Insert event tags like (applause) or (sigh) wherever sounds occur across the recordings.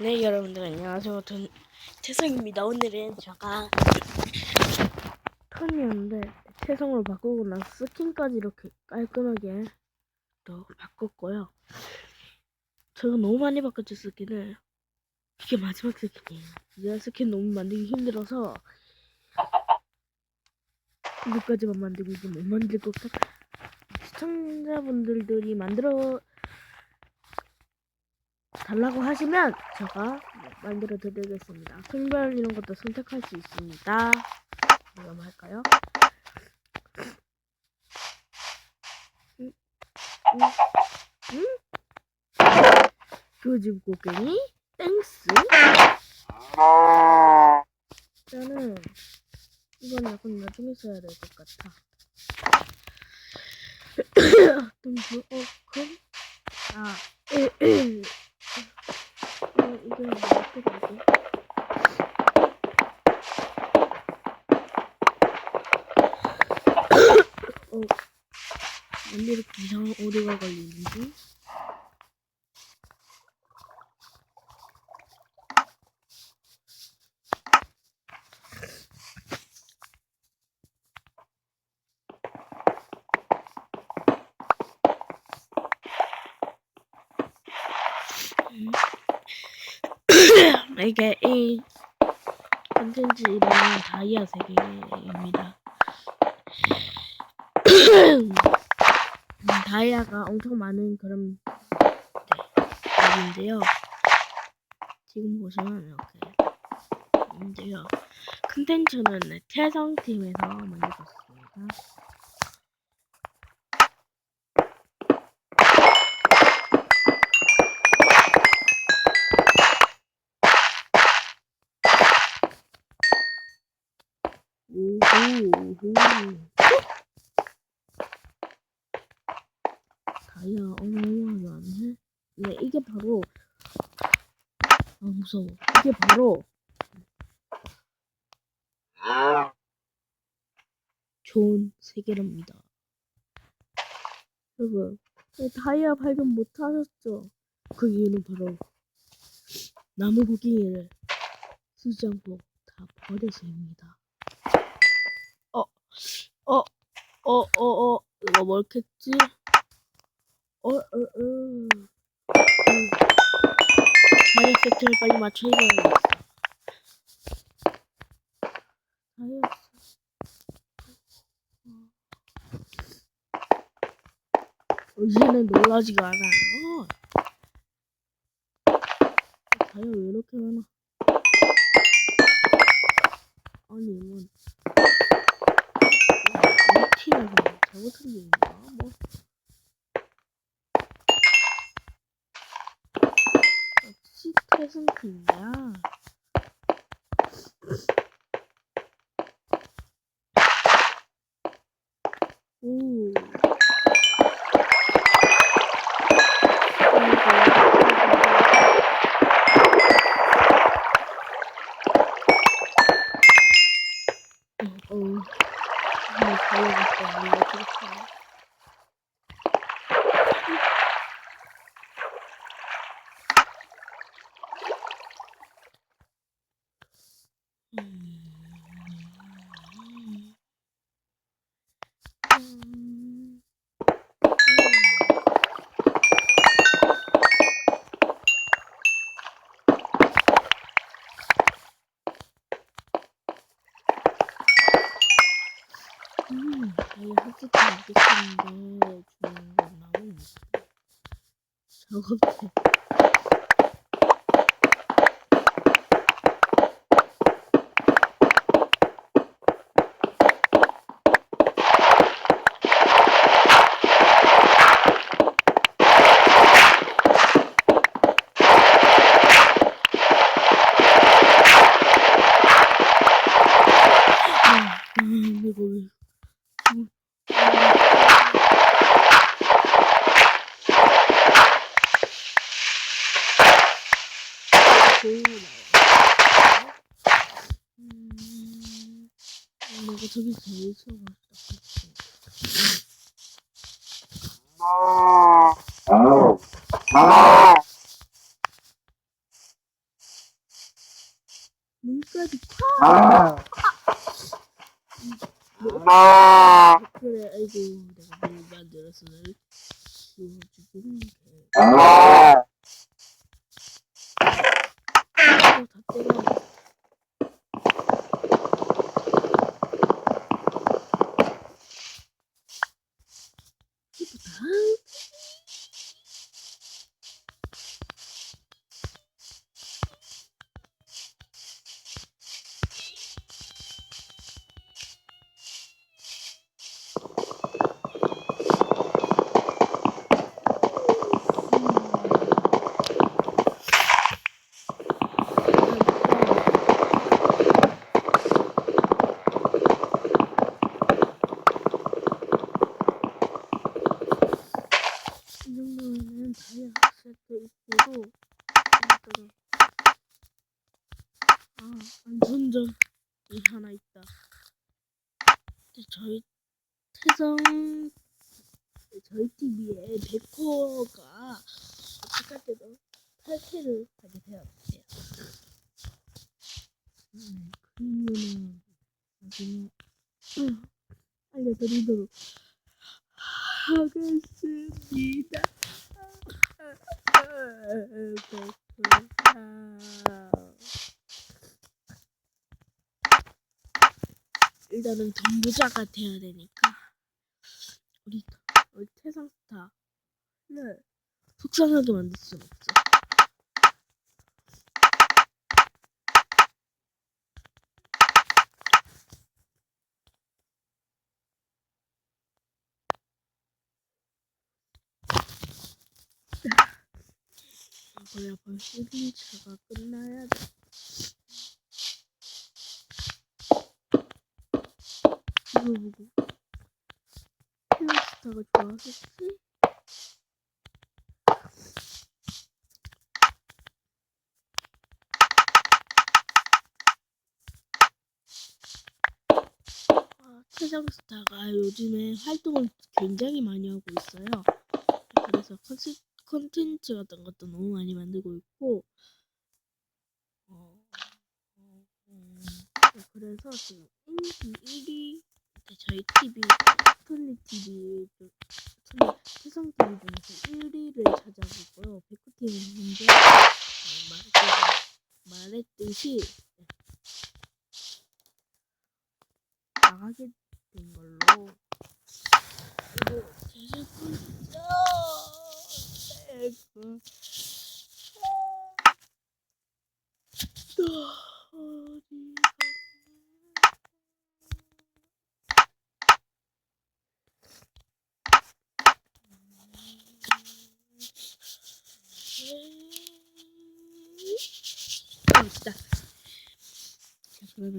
네 여러분들 안녕하세요. 전 태성입니다. 오늘은 제가 턴이었는데 태성으로 바꾸고 나서 스킨까지 이렇게 깔끔하게 또 바꿨고요. 제가 너무 많이 바꿨죠 스킨을. 이게 마지막 스킨이에요. 제가 스킨 너무 만들기 힘들어서 이거까지만 만들고 이제 못 만들 것 같아. 시청자분들이 만들어 달라고 하시면 제가 만들어 드리겠습니다. 큰별 이런 것도 선택할 수 있습니다. 그럼 할까요? 음, 음, 음? 요즘 고객이 땡스. 저는 이건 약간 나중에 써야 될 것 같아. (coughs) 좀 더, 어, 그럼? 아, 어, 이게 어떻게 되지? 어, 왜 이렇게 이상한 오류가 걸리는지? (coughs) 이게 이 컨텐츠 이름은 다이아 세계입니다. (coughs) 음, 다이아가 엄청 많은 그런 네, 맵인데요. 지금 보시면 이렇게 있는데요. 컨텐츠는 네, 태성팀에서 만들었습니다. 오호, 다이 아 어마어마하게 안 해? 네, 이게 바로 아 무서워. 이게 바로 좋은 세계랍니다. 여러분, 왜 다이아 발견 못 하셨죠? 그 이유는 바로 나무 고기를 쓰지 않고 다 버려서입니다. 어, 어, 어, 어, 어, 이거 뭘겠지? 어, 어, 어. 음. 다이아 세트를 빨리 맞춰 입어야겠어. 다이아 어, 이제는 놀라지가 않아요. 다이아 왜 이렇게 많아? 아니, 이건 이 팀에서 잘못한 게 있나? 뭐. 팀이야. 오. 어, 어. 네, 달려갔다 알려드릴게 음. 음, 다이아 헬스도 알겠는데 중요한 건 나오는 작업대. 음, 내가 저기 제일 왔다. 눈까지 아. 콱 그래 아이고 내가 뭘 만들어서 널 키워주긴 해 아. 어, 다 때려 이쁘다 이 다이아 세트 입고도 일단은 아 안전점이 하나 있다. 저희 태성 저희 TV에 백호가 어떡할 때도 8K를 하게 되었대요. 음, 그 이유는 나중에 알려드리도록 하겠습니다. 일단은 전부자가 돼야 되니까 우리 우리 태상 스타를 속상하게 만들 순 없죠. 이거야 벌써 1차가 끝나야 돼. 이거 보고 필라스타가 좋아하겠지? 아, 최정스타가 요즘에 활동을 굉장히 많이 하고 있어요. 그래서 컨셉 컨텐츠 같은 것도 너무 많이 만들고 있고 어, 어, 음, 네, 그래서 지금 인기 1위 저희 TV 스톤리 TV 세상 TV 중에서 1위를 차지하고 있고요. 백호 TV는 현재 어, 말했듯이, 네, 나가게 된 걸로 이거 계속 있어. 아이고. 또 어디 갔나? 어, 있다.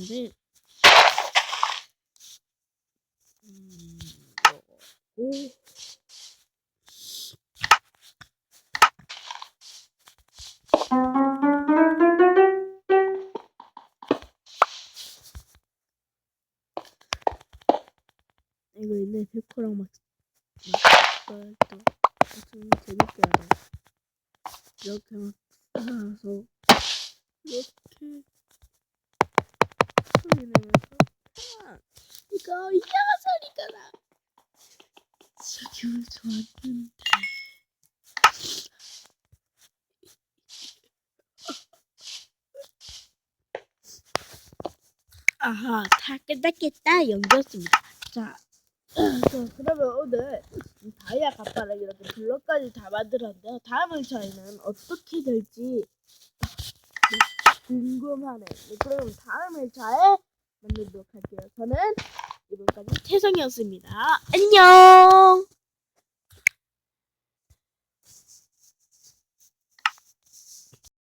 자, 그러면은 음, 오. 이거 옛날에 백호랑 막, 막, 또, 좀 재밌게 하다. 이렇게 막, 살아서, 이렇게, 아, 이거 이상한 소리가 나. 진짜 기분 좋았는데. 아하, 다 끝났겠다. 연결습니다. 자, 자, 그러면 오늘 이 다이아 갑바랑 이렇게 블럭까지 다 만들었는데요. 다음 회차에는 어떻게 될지 네, 궁금하네. 네, 그럼 다음 회차에 만나도록 할게요. 저는 이번까지 태성이었습니다. 안녕!